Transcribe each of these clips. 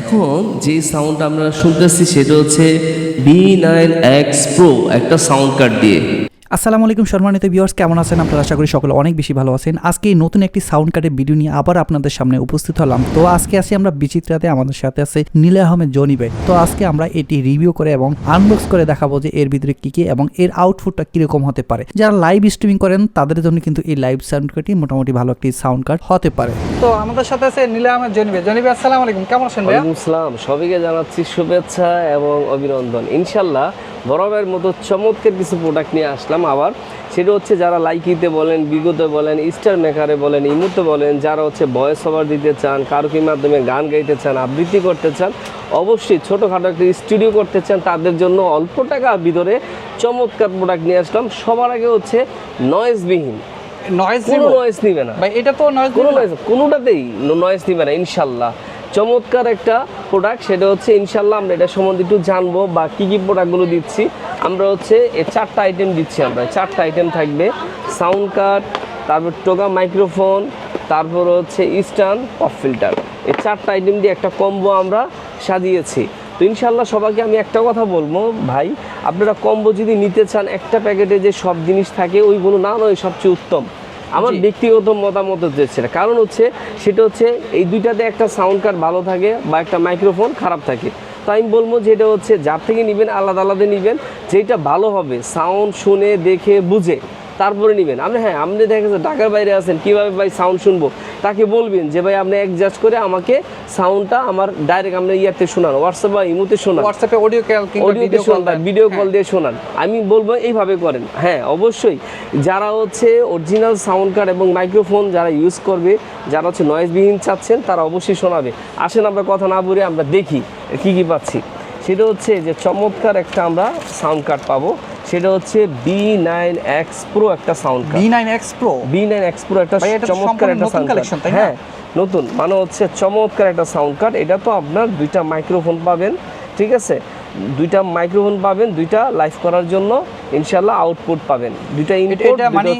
এখন যে সাউন্ড আমরা শুনতেছি সেটা হচ্ছে বি নাইন এক্স প্রো একটা সাউন্ড কার্ড দিয়ে। আসসালামু আলাইকুম সম্মানিত ভিউয়ার্স কেমন আছেন? আপনারা আশা করি সকলে অনেক বেশি ভালো আছেন। আজকে এই নতুন একটি সাউন্ড কার্ডের ভিডিও নিয়ে আবার আপনাদের সামনে উপস্থিত হলাম। তো আজকে আছি আমরা বিচিত্রাতে, আমাদের সাথে আছে নীলা আহমেদ জনি ভাই। তো আজকে আমরা এটি রিভিউ করে এবং আনবক্স করে দেখাবো যে এর ভিতরে কি কি এবং এর আউটপুটটা কীরকম হতে পারে। যারা লাইভ স্ট্রিমিং করেন, তাদের জন্য কিন্তু এই লাইভ সাউন্ড কার্ডটি মোটামুটি ভালো একটি সাউন্ড কার্ড হতে পারে। তো আমাদের সাথে আছে নীলা আহমেদ জনিবে জনিবে আসসালামু আলাইকুম। কেমন আছেন ওয়ালাইকুম আসসালাম। সবাইকে জানাচ্ছি শুভেচ্ছা এবং অভিনন্দন। ইনশাল্লাহ বরাবরের মতো চমৎকার কিছু প্রোডাক্ট নিয়ে আসলাম। আবার। সেটা হচ্ছে যারা লাইকিতে বলেন বিগতে বলেন স্টার মেকারে বলেন ইমুতে বলেন যারা হচ্ছে ভয়েস ওভার দিতে চান কারুকির মাধ্যমে গান গাইতে চান আবৃত্তি করতে চান অবশ্যই ছোটোখাটো একটা স্টুডিও করতে চান তাদের জন্য অল্প টাকার ভিতরে চমৎকার প্রোডাক্ট নিয়ে আসলাম। সবার আগে হচ্ছে নয়েজবিহীন নয়েজ কোনো নয়েজ নিবে না। ভাই এটা তো নয়েজ কোনো নয়েজ কোনোটাতেই নয়েজ নিবে না ইনশাল্লাহ। চমৎকার একটা প্রোডাক্ট সেটা হচ্ছে ইনশাল্লাহ আমরা এটা সম্বন্ধে একটু জানব বা কী কী প্রোডাক্টগুলো দিচ্ছি। আমরা হচ্ছে এই চারটা আইটেম দিচ্ছি আমরা। চারটা আইটেম থাকবে। সাউন্ড কার্ড তারপর টোকা মাইক্রোফোন তারপর হচ্ছে ইস্টার্ন পপ ফিল্টার এই চারটা আইটেম দিয়ে একটা কম্বো আমরা সাজিয়েছি। তো ইনশাল্লাহ সবাইকে আমি একটা কথা বলব ভাই আপনারা কম্বো যদি নিতে চান একটা প্যাকেটে যে সব জিনিস থাকে ওইগুলো না নয় সবচেয়ে উত্তম। আমার ব্যক্তিগত মতামত হচ্ছে কারণ হচ্ছে সেটা হচ্ছে এই দুইটাতে একটা সাউন্ড কার্ড ভালো থাকে বা একটা মাইক্রোফোন খারাপ থাকে। তো আমি বলব যে এটা হচ্ছে, যার থেকে নেবেন আলাদা আলাদা নেবেন, যেটা ভালো হবে সাউন্ড শুনে, দেখে, বুঝে। তারপরে নেবেন। আপনি হ্যাঁ আপনি দেখা যাচ্ছে ঢাকার বাইরে আছেন কীভাবে ভাই সাউন্ড শুনব? তাকে বলবেন যে ভাই আপনি অ্যাডজাস্ট করে আমাকে সাউন্ডটা আমার ডাইরেক্ট আপনার ইয়াতে শোনান হোয়াটসঅ্যাপ বা ইমুতে শোনান। হোয়াটসঅ্যাপে অডিও কল অডিওতে ভিডিও কল শোনান ভিডিও কল দিয়ে শোনান। আমি বলব এইভাবে করেন। হ্যাঁ অবশ্যই। যারা হচ্ছে অরিজিনাল সাউন্ড কার্ড এবং মাইক্রোফোন যারা ইউজ করবে যারা হচ্ছে নয়েজবিহীন চাচ্ছেন তারা অবশ্যই শোনাবে। আসেন আমরা কথা না বলে আমরা দেখি কি কি পাচ্ছি। সেটা হচ্ছে যে চমৎকার একটা আমরা সাউন্ড কার্ড পাবো। সেটা হচ্ছে বি নাইন এক্স প্রো একটা sound B nine X pro B nine X pro একটা চমৎকার একটা সাউন্ড কালেকশন তাই না? হ্যাঁ নতুন। মানে হচ্ছে চমৎকার একটা সাউন্ড কার্ড এটা তো আপনার দুইটা মাইক্রোফোন পাবেন ঠিক আছে? দুইটা মাইক্রোফোন পাবেন দুইটা লাইভ করার জন্য। ইনশাল্লাহ আউটপুট পাবেন। দুইটা ইনপুট এটা মানে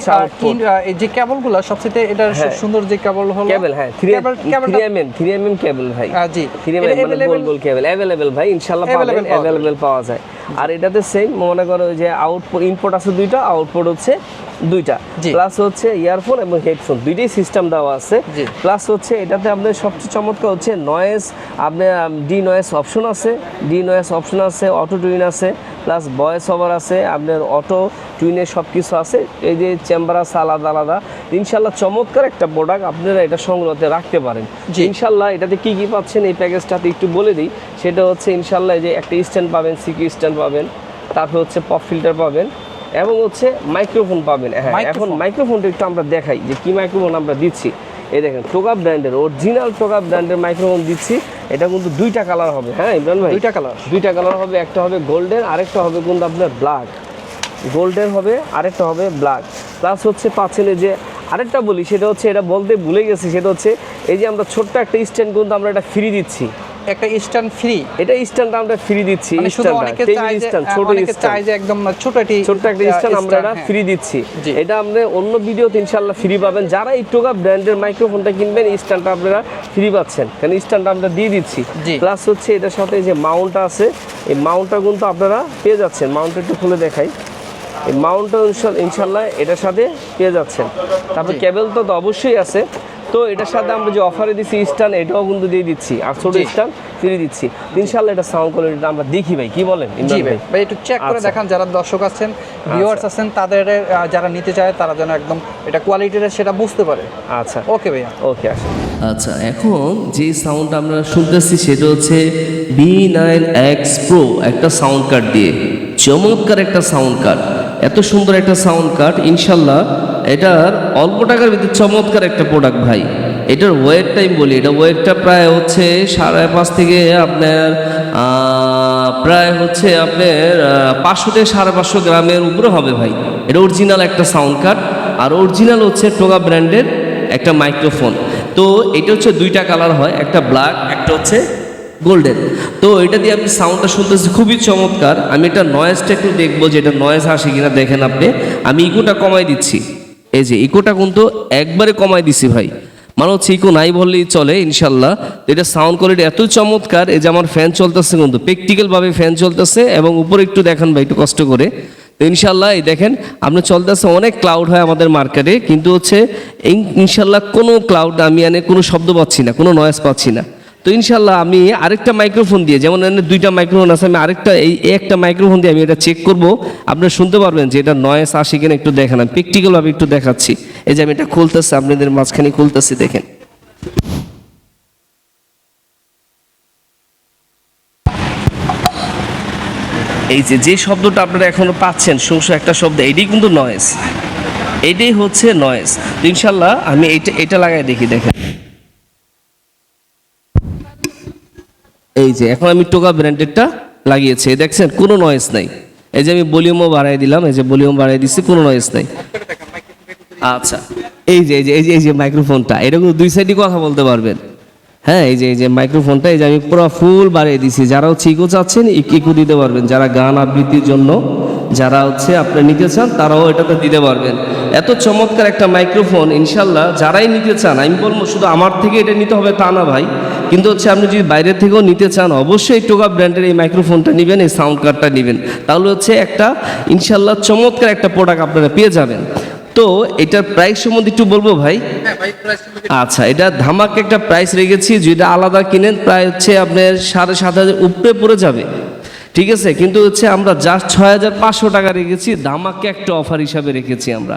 এই যে কেবলগুলো সবচেয়ে এটা হ্যাঁ। সুন্দর যে কেবল হলো কেবল হ্যাঁ থ্রি কেবল- থ্রি কেবলটা- M M three M M cable ভাই। জি। থ্রি এম এটা মানে গোল গোল কেবল অ্যাভেলেবেল ভাই ইনশাল্লাহ পাবেন Available পাওয়া যায়। আর এটাতে সেম মনে করো যে আউটপুট ইনপুট আছে দুইটা আউটপুট হচ্ছে দুইটা। প্লাস হচ্ছে ইয়ারফোন এবং হেডফোন দুইটাই সিস্টেম দেওয়া আছে। প্লাস হচ্ছে এটাতে আপনার সবচেয়ে চমৎকার হচ্ছে নয়েজ আপনার ডি নয়েজ অপশন আছে ডি নয়েজ অপশন আছে অটো টুইন আছে। প্লাস ভয়েস ওভার আছে আপনার অটো টুইনের সব কিছু আছে। এই যে চেম্বার আছে আলাদা আলাদা। ইনশাল্লাহ চমৎকার একটা প্রোডাক্ট আপনারা এটা সংগ্রহতে রাখতে পারেন। জি। ইনশাল্লাহ এটাতে কি কি পাচ্ছেন এই প্যাকেজটাতে একটু বলে দিই। সেটা হচ্ছে ইনশাল্লাহ যে একটা স্ট্যান্ড পাবেন সিকি স্ট্যান্ড পাবেন তারপর হচ্ছে পপ ফিল্টার পাবেন এবং হচ্ছে মাইক্রোফোন পাবেন। হ্যাঁ এখন মাইক্রোফোনটা একটু আমরা দেখাই যে কি মাইক্রোফোন আমরা দিচ্ছি। এই দেখেন টোকা ব্র্যান্ডের অরিজিনাল টোকা ব্র্যান্ডের মাইক্রোফোন দিচ্ছি। এটা কিন্তু দুইটা কালার হবে হ্যাঁ ইমরান ভাই? দুইটা কালার দুইটা কালার হবে একটা হবে গোল্ডেন আরেকটা হবে কিন্তু আপনার ব্ল্যাক গোল্ডেন হবে আরেকটা হবে ব্ল্যাক প্লাস হচ্ছে পাচ্ছেন যে আরেকটা বলি সেটা হচ্ছে এটা বলতে ভুলে গেছি সেটা হচ্ছে এই যে আমরা ছোট্ট একটা স্ট্যান্ড কিন্তু আমরা এটা ফ্রি দিচ্ছি। একটা স্ট্যান্ড ফ্রি এটা স্ট্যান্ড আমরা ফ্রি দিচ্ছি মানে ছোট স্ট্যান্ড একদম ছোট একটি একটা স্ট্যান্ড আমরা এটা হ্যাঁ। ফ্রি দিচ্ছি। এটা অন্য ভিডিওতে ফ্রি পাবেন। যারা ব্র্যান্ডের মাইক্রোফোনটা কিনবেন স্ট্যান্ডটা আপনারা ফ্রি পাচ্ছেন। কারণ স্ট্যান্ডটা আমরা দিয়ে দিচ্ছি। প্লাস হচ্ছে এটার সাথে যে মাউন্টটা আছে এই মাউন্টটা কিন্তু আপনারা পেয়ে যাচ্ছেন। মাউন্টটা একটু খুলে দেখাই। এই মাউন্টটা ইনশাল্লাহ এটার সাথে পেয়ে যাচ্ছেন। তারপর। কেবল তো অবশ্যই আছে। তো এটার সাথে আমরা যে অফারে দিচ্ছি স্ট্যান্ড এটাও কিন্তু দিয়ে দিচ্ছি। আর ছোট জি। স্ট্যান্ড ফ্রি দিচ্ছি। ইনশাল্লাহ এটা সাউন্ড কোয়ালিটিটা আমরা দেখি ভাই কি বলেন? জি ভাই। ভাই একটু চেক করে আচ্ছা। দেখান যারা দর্শক আছেন ভিউয়ার্স আছেন তাদের যারা নিতে চায় তারা যেন একদম এটা কোয়ালিটিটা সেটা বুঝতে পারে। আচ্ছা। ওকে ভাইয়া। ওকে আসেন। আচ্ছা এখন যে সাউন্ড আমরা শুনতেছি সেটা হচ্ছে বি নাইন এক্স প্রো একটা সাউন্ড কার্ড দিয়ে। চমৎকার একটা সাউন্ড কার্ড এত সুন্দর একটা সাউন্ড কার্ড ইনশাল্লাহ এটার অল্প টাকার ভিতরে চমৎকার একটা প্রোডাক্ট ভাই। এটার ওয়েট টাইম বলি, এটা ওয়েটটা প্রায় হচ্ছে সাড়ে পাঁচ থেকে আপনার প্রায় হচ্ছে আপনার পাঁচশো থেকে সাড়ে পাঁচশো গ্রামের উপরে হবে ভাই। এটা অরিজিনাল একটা সাউন্ড কার্ড আর অরিজিনাল হচ্ছে টোকা ব্র্যান্ডের একটা মাইক্রোফোন তো এটা হচ্ছে দুইটা কালার হয়, একটা ব্ল্যাক একটা হচ্ছে গোল্ডেন। তো এটা দিয়ে আপনি সাউন্ডটা শুনতেছি, খুবই চমৎকার। আমি এটা নয়েজটা একটু দেখব যে এটা নয়েজ আসে কিনা, দেখেন আপনি। আমি ইকোটা কমাই দিচ্ছি। এই যে ইকোটা কিন্তু একবারে কমাই দিছি ভাই। মানে হচ্ছে ইকো নাই বললেই চলে, ইনশাল্লাহ। এটা সাউন্ড কোয়ালিটি এত চমৎকার, এই যে আমার ফ্যান চলতেছে কিন্তু প্র্যাকটিক্যালভাবে ফ্যান চলতেছে এবং উপরে একটু দেখান ভাই, একটু কষ্ট করে। তো ইনশাল্লাহ, এই দেখেন, আপনি চলতেছে অনেক ক্লাউড হয় আমাদের মার্কেটে কিন্তু হচ্ছে ইন- ইনশাল্লাহ কোনো ক্লাউড আমি এনে কোনো শব্দ পাচ্ছি না, কোনো নয়েজ পাচ্ছি না। তো ইনশাল্লাহ আমি আরেকটা মাইক্রোফোন দিয়ে, যেমন দুইটা মাইক্রোফোন আছে, আমি আরেকটা এই একটা মাইক্রোফোন দিয়ে আমি এটা চেক করব। আপনারা শুনতে পারবেন যে এটা নয়েস আসে কিনা একটু দেখেন, আমি প্র্যাকটিক্যালভাবে একটু দেখাচ্ছি। এই যে আমি এটা খুলতেছি, আপনাদের মাঝখানে খুলতেছি, দেখেন। এই যে যে শব্দটা আপনারা এখনও পাচ্ছেন শুনছো একটা শব্দ, এটাই কিন্তু নয়েস এটাই হচ্ছে নয়েস ইনশাল্লাহ আমি এটা এটা লাগাই দেখি, দেখেন। যে এখন আমি টোকা ব্র্যান্ডেডটা লাগিয়েছি দেখছেন, কোনো নয়েস নাই। এই যে আমি ভলিউমও বাড়াই দিলাম, এই যে ভলিউম বাড়াই দিচ্ছি কোনো নয়েস নাই। আচ্ছা এই যে এই যে এই যে এই যে মাইক্রোফোনটা কিন্তু দুই সাইডই কথা বলতে পারবেন। হ্যাঁ এই যে এই যে মাইক্রোফোনটা এই যে আমি পুরো ফুল বাড়িয়ে দিছি। যারা হচ্ছে ইকো চাচ্ছেন ইকো দিতে পারবেন। যারা গান আবৃত্তির জন্য, যারা হচ্ছে আপনি নিতে চান, তারাও এটাতে দিতে পারবেন। এত চমৎকার একটা মাইক্রোফোন ইনশাল্লাহ, যারাই নিতে চান, আমি বলব শুধু আমার থেকে এটা নিতে হবে তা না ভাই। কিন্তু হচ্ছে আপনি যদি বাইরে থেকেও নিতে চান অবশ্যই টোকা ব্র্যান্ডের এই মাইক্রোফোনটা নেবেন এই সাউন্ড কার্ডটা নেবেন। তাহলে হচ্ছে একটা ইনশাল্লাহ চমৎকার একটা প্রোডাক্ট আপনারা পেয়ে যাবেন। তো এটার প্রাইস সম্বন্ধে একটু বলব ভাই? আচ্ছা এটা ধামাক একটা প্রাইস রেখেছি যেটা আলাদা কিনেন প্রায় হচ্ছে আপনার সাড়ে সাত হাজার উপরে পড়ে যাবে। ঠিক আছে? কিন্তু হচ্ছে আমরা জাস্ট ছয় হাজার পাঁচশো টাকা রেখেছি ধামাকে একটা অফার হিসাবে রেখেছি আমরা।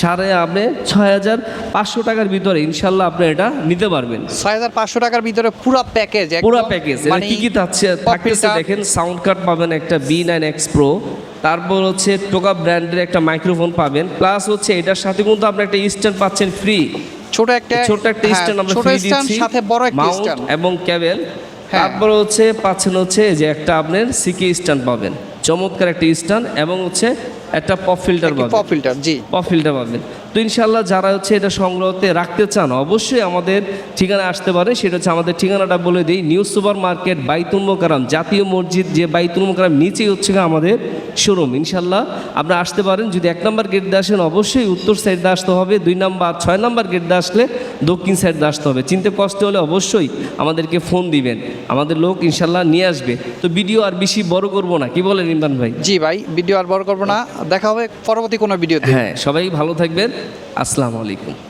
সাড়ে আপনি ছয় হাজার পাঁচশো টাকার ভিতরে ইনশাল্লাহ আপনি এটা নিতে পারবেন। ছয় হাজার পাঁচশো টাকার ভিতরে পুরো প্যাকেজ পুরো প্যাকেজ এটা কি কি থাকছে? থাকতেছে দেখেন সাউন্ড কার্ড পাবেন একটা বি নাইন এক্স প্রো তারপর হচ্ছে টোকা ব্র্যান্ডের একটা মাইক্রোফোন পাবেন প্লাস হচ্ছে এটার সাথে কিন্তু আপনি একটা স্ট্যান্ড পাচ্ছেন ফ্রি ছোট একটা ছোট একটা স্ট্যান্ড আমরা ফ্রি দিচ্ছি। সাথে বড় একটা স্ট্যান্ড এবং কেবল হ্যাঁ। তারপর হচ্ছে পাচ্ছেন হচ্ছে যে একটা আপনার সিকি স্ট্যান্ড পাবেন। চমৎকার একটা স্ট্যান্ড এবং হচ্ছে একটা পপ ফিল্টার পপ ফিল্টার জি। পপ ফিল্টার পাবেন। তো ইনশাল্লাহ যারা হচ্ছে এটা সংগ্রহতে রাখতে চান অবশ্যই আমাদের ঠিকানা আসতে পারে। সেটা হচ্ছে আমাদের ঠিকানাটা বলে দিই নিউ সুপার মার্কেট বাইতুল মোকারাম জাতীয় মসজিদ যে বাইতুল মোকারাম নিচেই হচ্ছে আমাদের শোরুম ইনশাল্লাহ আপনারা আসতে পারেন যদি এক নম্বর গেট দিয়ে আসেন অবশ্যই উত্তর সাইড দিয়ে আসতে হবে দুই নম্বর ছয় নম্বর গেট দিয়ে আসলে দক্ষিণ সাইড দিয়ে আসতে হবে। চিনতে কষ্ট হলে অবশ্যই আমাদেরকে ফোন দিবেন। আমাদের লোক ইনশাল্লাহ নিয়ে আসবে। তো ভিডিও আর বেশি বড় করব না কি বলেন ইমরান ভাই? জি ভাই ভিডিও আর বড় করব না। দেখা হবে পরবর্তী কোনো ভিডিওতে হ্যাঁ সবাই ভালো থাকবেন। আসসালামু আলাইকুম।